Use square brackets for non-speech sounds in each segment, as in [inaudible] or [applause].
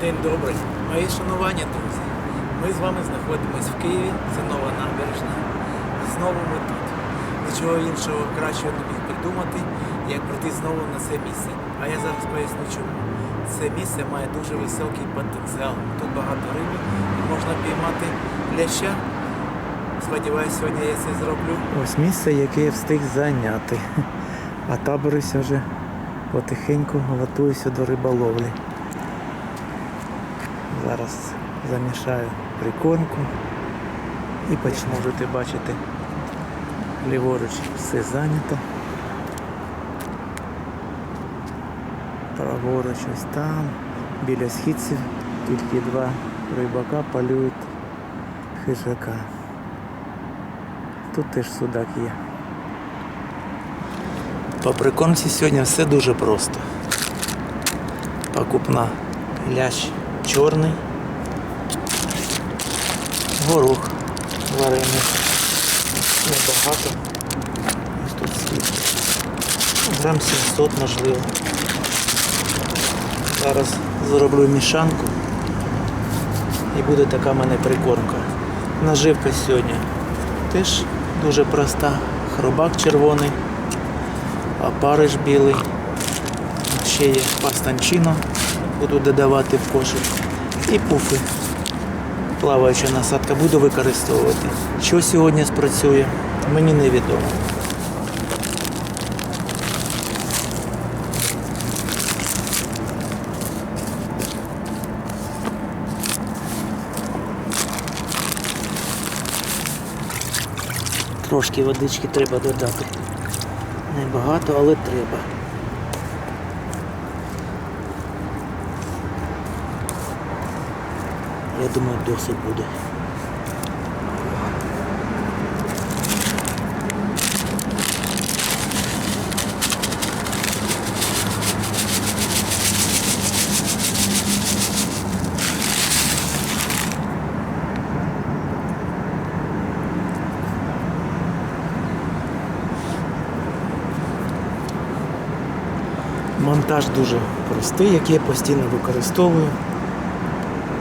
День добрий. Мої шанування, друзі. Ми з вами знаходимося в Києві, це нова набережна. Знову ми тут. Нічого іншого кращого не міг придумати, як прийти знову на це місце. А я зараз поясню чому. Це місце має дуже високий потенціал. Тут багато риби і можна піймати ляща. Сподіваюсь, сьогодні я це зроблю. Ось місце, яке я встиг зайняти. А таборуся вже потихеньку готуюся до риболовлі. Зараз замішаю прикормку і почну. Можете бачити, ліворуч все зайнято. Праворуч ось там, біля східців, тільки два рибака полюють хижака. Тут теж судак є. По прикормці сьогодні все дуже просто. Покупна лящ чорний, горох варений. Небагато. Ось тут скільки. Ну, Грам 700 можливо. Зараз зроблю мішанку і буде така в мене прикормка. Наживка сьогодні теж дуже проста. Хробак червоний, опариш білий. Ще є пастанчино, буду додавати в кошик. І пуфи. Плаваюча насадка буду використовувати. Що сьогодні спрацює, мені невідомо. Трошки водички треба додати. Небагато, але треба. Я думаю, досить буде. Монтаж дуже простий, який я постійно використовую.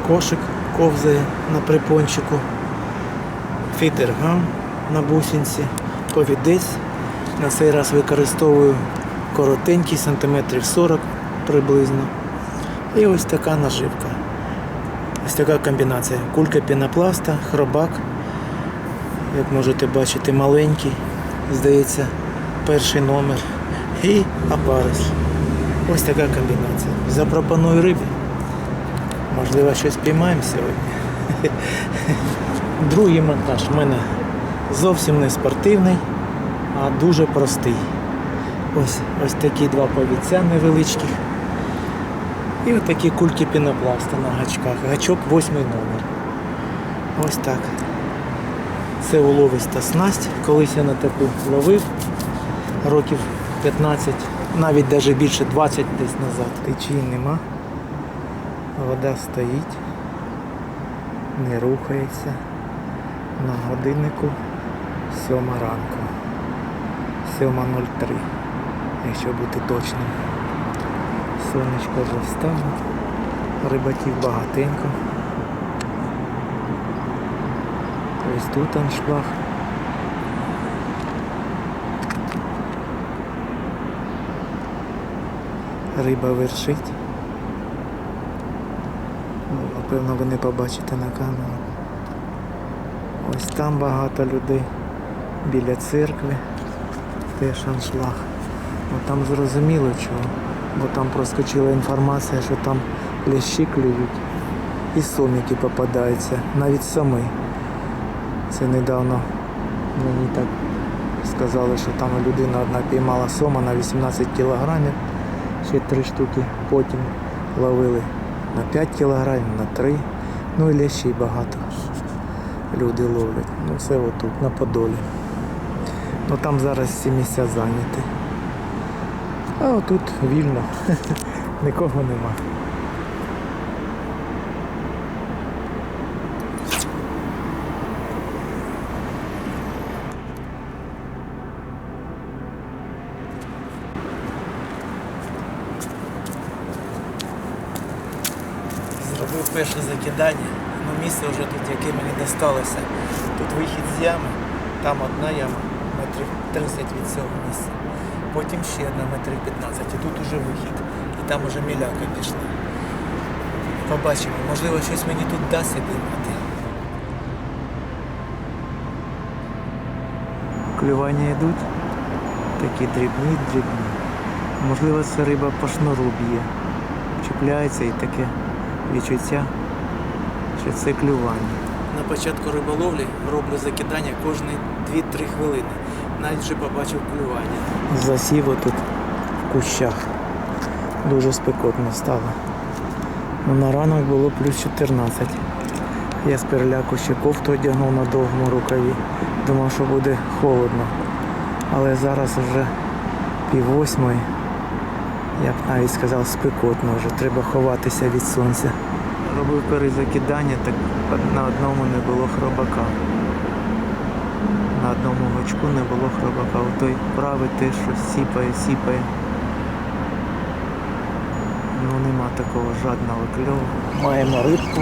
Кошик ковзає на припончику, фідергам на бусинці, повідець. На цей раз використовую коротенький, сантиметрів 40 приблизно. І ось така наживка. Ось така комбінація. Кулька пінопласта, хробак. Як можете бачити, маленький, здається, перший номер. І апарис. Ось така комбінація. Запропоную рибі. Можливо, щось піймаємо сьогодні. Другий монтаж в мене зовсім не спортивний, а дуже простий. Ось, ось такі два повіця невеличких. І ось такі кульки пінопласта на гачках. Гачок восьмий номер. Ось так. Це уловиста снасть. Колись я на таку ловив років 15, навіть навіть більше 20 десь назад. Течії нема. Вода стоїть, не рухається. На годиннику 7 ранку. 7.03, якщо бути точним. Сонечко вже встало, рибаків багатенько. Ось тут аншлаг. Риба вершить. Ну, Напевно, ви не побачите на камеру. Ось там багато людей біля церкви. Теж аншлаг. Ну там зрозуміло чого. Бо там проскочила інформація, що там лящі клюють і соміки попадаються, навіть самі. Це недавно мені так сказали, що там людина одна піймала сома на 18 кілограмів, ще три штуки потім ловили на 5 кілограмів, на 3. Ну і лещі багато люди ловлять. Ну все отут, на Подолі. Ну там зараз всі місця зайняті. А отут вільно. [laughs] Нікого нема. Зробив перше закидання. Ну, місце вже тут, яке мені досталося. Тут вихід з ями, там одна яма, метрів 30 від цього місця. Потім ще одна метрів 15. І тут уже вихід. І там уже міляка пішла. Побачимо, можливо, щось мені тут дасть піймати. Клювання йдуть. Такі дрібні, дрібні. Можливо, це риба по шнуру б'є. Чіпляється і таке відчуття, що це клювання. На початку риболовлі роблю закидання кожні 2-3 хвилини. Навіть вже побачив клювання. Засів отут в кущах. Дуже спекотно стало. Ну, На ранок було плюс 14. Я з переляку ще кофту одягнув на довгому рукаві. Думав, що буде холодно. Але зараз вже пів восьмої. Я б навіть сказав спекотно вже, треба ховатися від сонця. Робив перезакидання, так на одному не було хробака. На одному гачку не було хробака. У той правий теж щось сіпає, сіпає. Ну нема такого жадного кльову. Маємо рибку.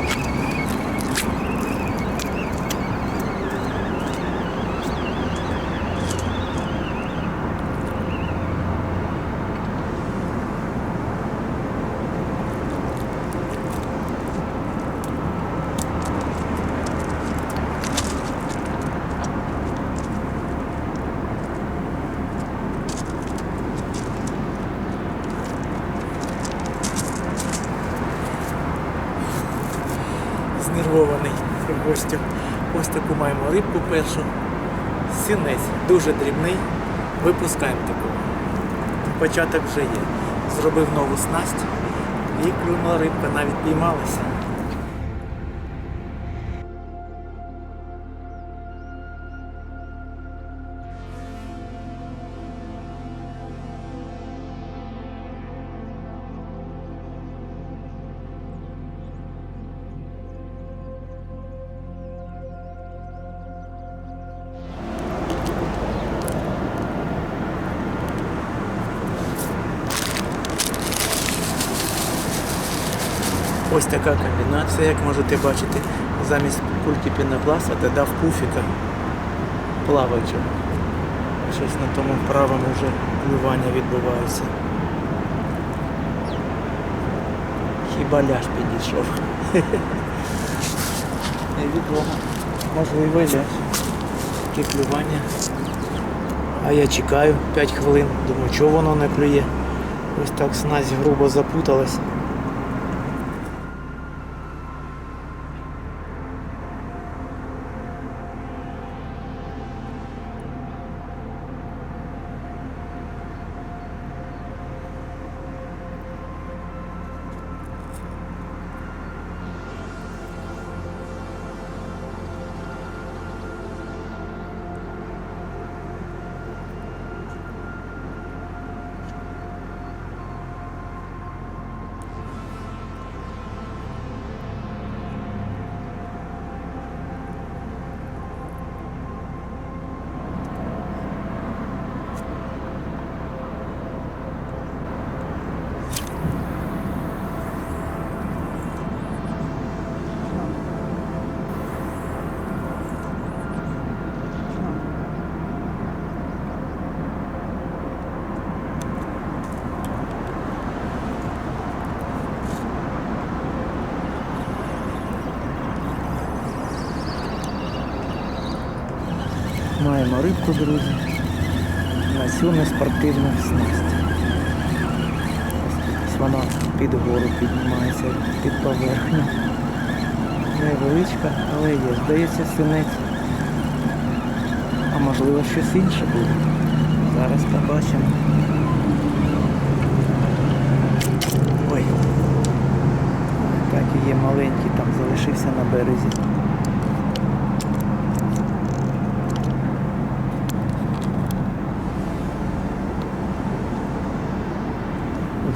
знервований гостю. Ось таку маємо рибку першу. Сінець дуже дрібний. Випускаємо таку. Початок вже є. Зробив нову снасть і клюнула рибка, навіть піймалася. Ось така комбінація, як можете бачити, замість кульки пінопласта додав пуфіка плаваючого. Щось на тому правому вже клювання відбувається. Хіба ляж підійшов. [laughs] Невідомо. Можливо, ляж. Таке клювання. А я чекаю 5 хвилин. Думаю, чого воно не клює. Ось так снасть грубо запуталась. Маємо рибку, друзі. На цю неспортивну снасть. Ось вона під гору піднімається під поверхню. Невеличка, але є. Здається, синець. А можливо щось інше буде. Зараз побачимо. Ой. Так і є маленький, там залишився на березі.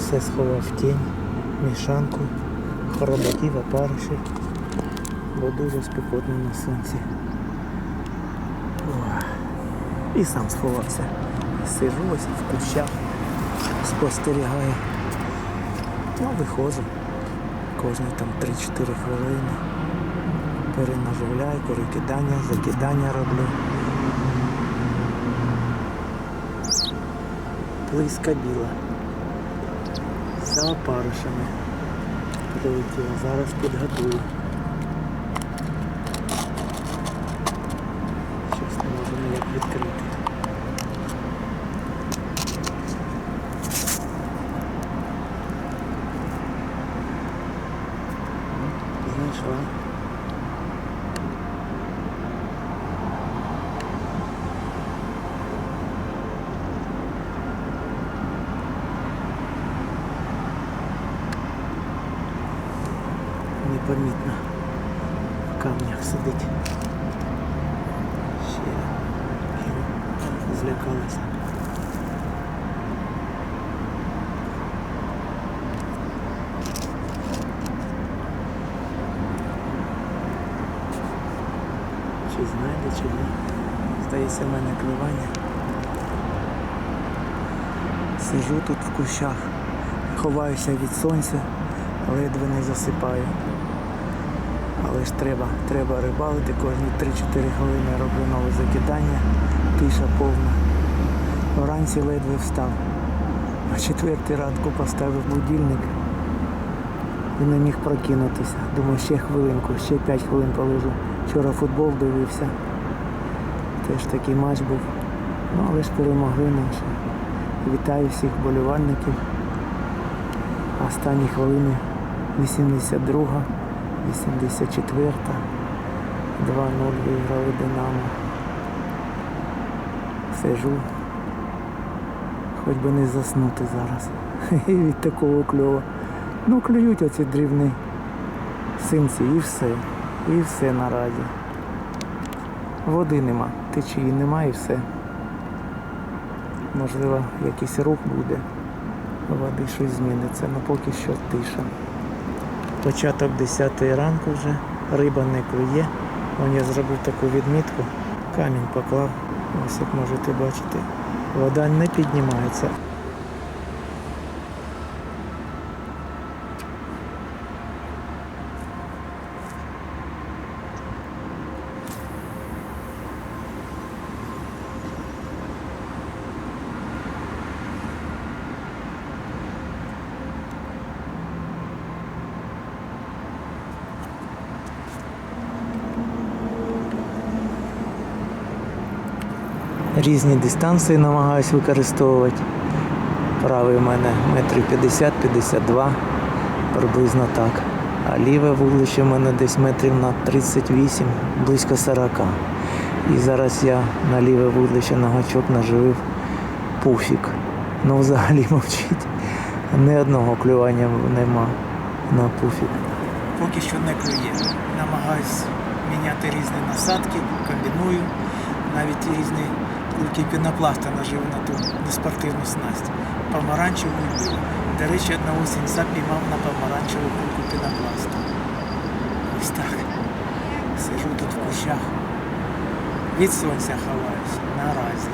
Усе сховав в тінь, мішанку, хоробаків, опаришів, бо дуже спекотно на сонці. І сам сховався. Сижу ось в кущах, спостерігаю. Ну, виходжу. кожні там 3-4 хвилини. Перенаживляю, перекидання, закидання роблю. Плиска біла. За опаришами. Зараз підготую. Чи знайде, чи ні. Здається, в мене клювання. Сижу тут в кущах, ховаюся від сонця, ледве не засипаю. Але ж треба, треба рибалити, кожні 3-4 хвилини роблю нове закидання, тиша повна. Вранці ледве встав. О четвертій ранку поставив будильник і не міг прокинутися. Думаю, ще хвилинку, ще 5 хвилин полежу. Вчора футбол дивився. Теж такий матч був. Ну, але ж перемогли наші. Вітаю всіх болівальників. Останні хвилини 82, 84, 2-0 виграли Динамо. Сижу. Хоч би не заснути зараз. [laughs] Від такого кльова. Ну, клюють оці дрібні синці і все. І все наразі. Води нема, течії нема і все. Можливо, якийсь рух буде. Води щось зміниться, але поки що тиша. Початок 10 ранку вже, риба не клює. Вон я зробив таку відмітку, камінь поклав. Ось як можете бачити. Вода не піднімається. Різні дистанції намагаюсь використовувати. Правий у мене метрів 50-52, приблизно так. А ліве вуглище в мене десь метрів на 38, близько 40. І зараз я на ліве вуглище на гачок наживив пуфік. Ну взагалі мовчить. Ні одного клювання нема на пуфік. Поки що не клює. Намагаюсь міняти різні насадки, комбіную навіть різні кульки пінопласта нажив на ту неспортивну снасть. Помаранчеву білу. До речі, одного сінця піймав на помаранчеву кульку пінопласта. Ось так. Сижу тут в кущах. Від сонця ховаюсь. Наразі.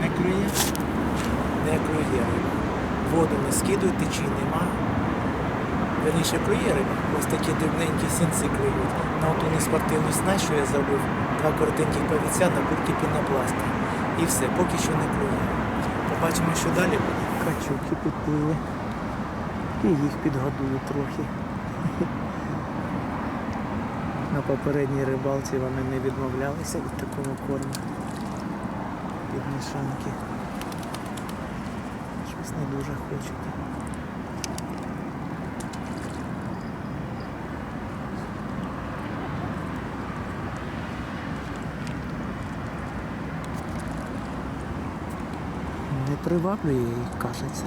Не клює? Не клює. Воду не скидую, течії нема. Верніше клює риба, ось такі дрібненькі сінці клюють. На оту неспортивну снасть, що я зробив, два коротеньких повіця на кульки пінопласта. І все, поки що не клює. Побачимо, що далі буде. Качуки підплили. І їх підгодую трохи. На попередній рибалці вони не відмовлялися від такого корму. Підмішанки. Щось не дуже хочуть. Не приваблює як кажеться.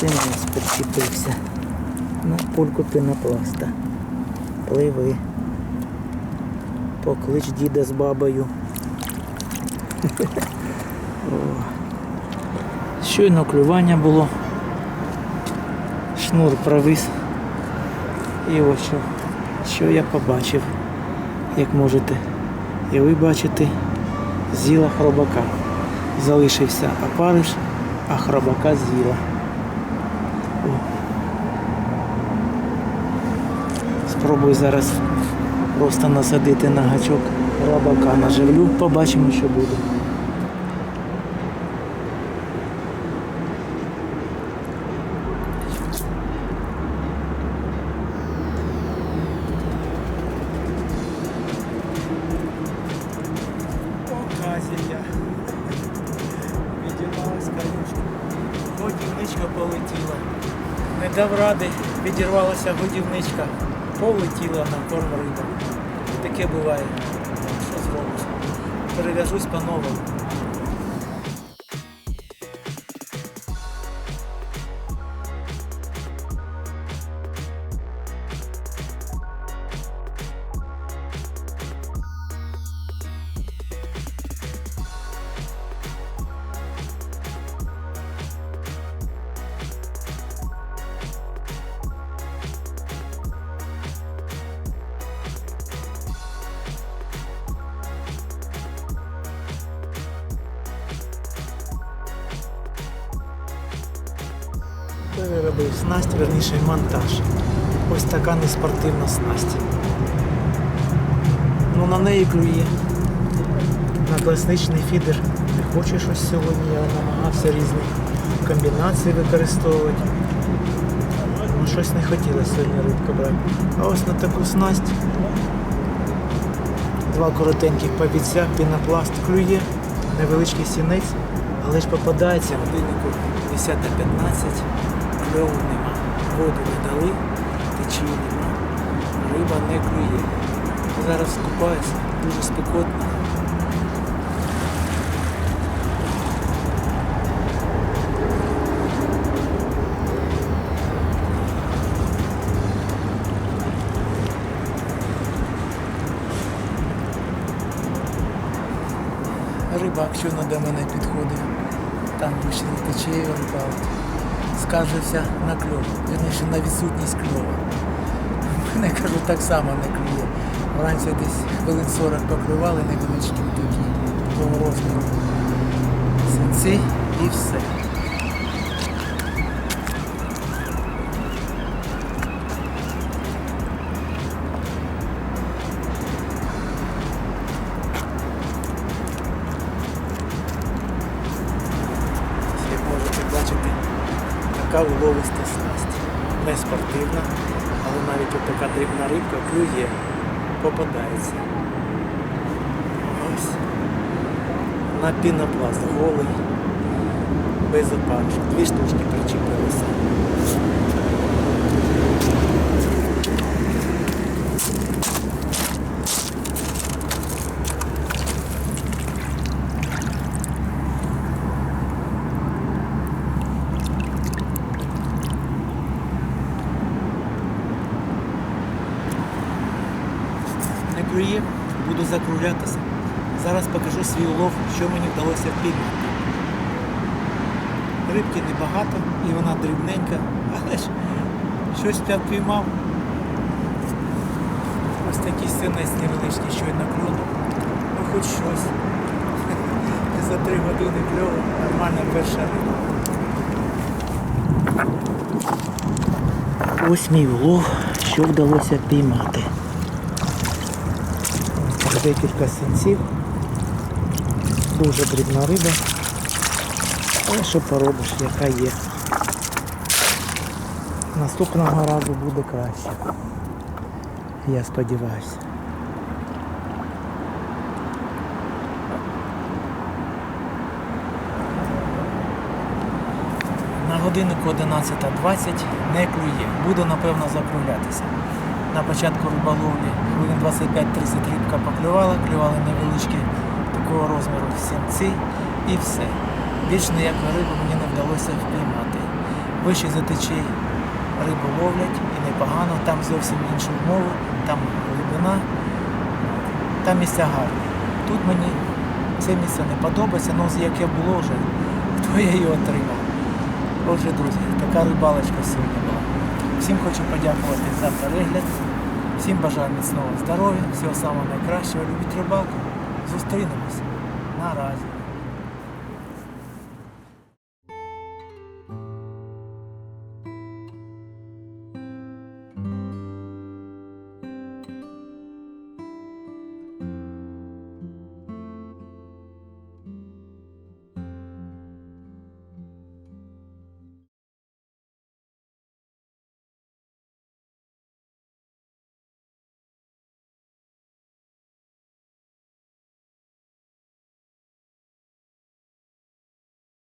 Синець підчепився на пульку пінопласта. Пливи. Поклич діда з бабою. [laughs] Щойно клювання було. Шнур провис. І ось що, що я побачив, як можете. І ви бачите, з'їла хробака. Залишився опариш, а хробака з'їла. Спробую зараз просто насадити на гачок хробака наживлю, побачимо, що буде. Годівничка полетіла. Не дав ради, відірвалася годівничка. Полетіла на корм риба. Таке буває. Що зробиш? Перев'яжусь по-новому. Переробив снасть, верніше монтаж. Ось така неспортивна снасть. Ну на неї клює. На класничний фідер. Не хочу щось сьогодні, я намагався різні комбінації використовувати. Ну, щось не хотілося сьогодні рибку брати. А ось на таку снасть. Два коротеньких повідця, пінопласт клює, невеличкий сінець, але ж попадається годиннику 10 на 15, кльову нема. Воду не дали, течії нема, риба не клює. Зараз скупаюся, дуже спекотно. Рибак щойно до мене підходив. Там вийшли течії риба. Скаржився на кльов, вірніше на відсутність кльова. Мене кажу, так само не клює. Вранці десь хвилин 40 поклювали невеличкі такі такого розміру. Сенці і все. Попадається. Ось. На пінопласт голий, без опарыша. Дві штучки причепилися. не клює, буду закруглятися. Зараз покажу свій улов, що мені вдалося впіймати. Небагато і вона дрібненька, але ж щось я впіймав. Ось такий синець невеличкий щойно клюнув. Ну хоч щось. [laughs] За три години кльово, нормальна перша риба. Ось мій улов, що вдалося піймати. Декілька синців. Дуже дрібна риба. Але що поробиш, яка є. Наступного разу буде краще. Я сподіваюся. На годиннику 11.20 не клює. Буду напевно закруглятися. На початку риболовлі хвилин 25-30 рибка поклювала, клювали невеличкі такого розміру сінці і все. Більш ніякої риби мені не вдалося впіймати. Вище за течій рибу ловлять і непогано, там зовсім інші умови, там глибина. там місця гарні. Тут мені це місце не подобається, але яке було вже, [laughs] то я її отримав. Отже, друзі, така рибалочка сьогодні була. Всім хочу подякувати за перегляд. Всім бажаю міцного здоров'я, всього самого найкращого. Любіть рибалку. Зустрінемось. Наразі.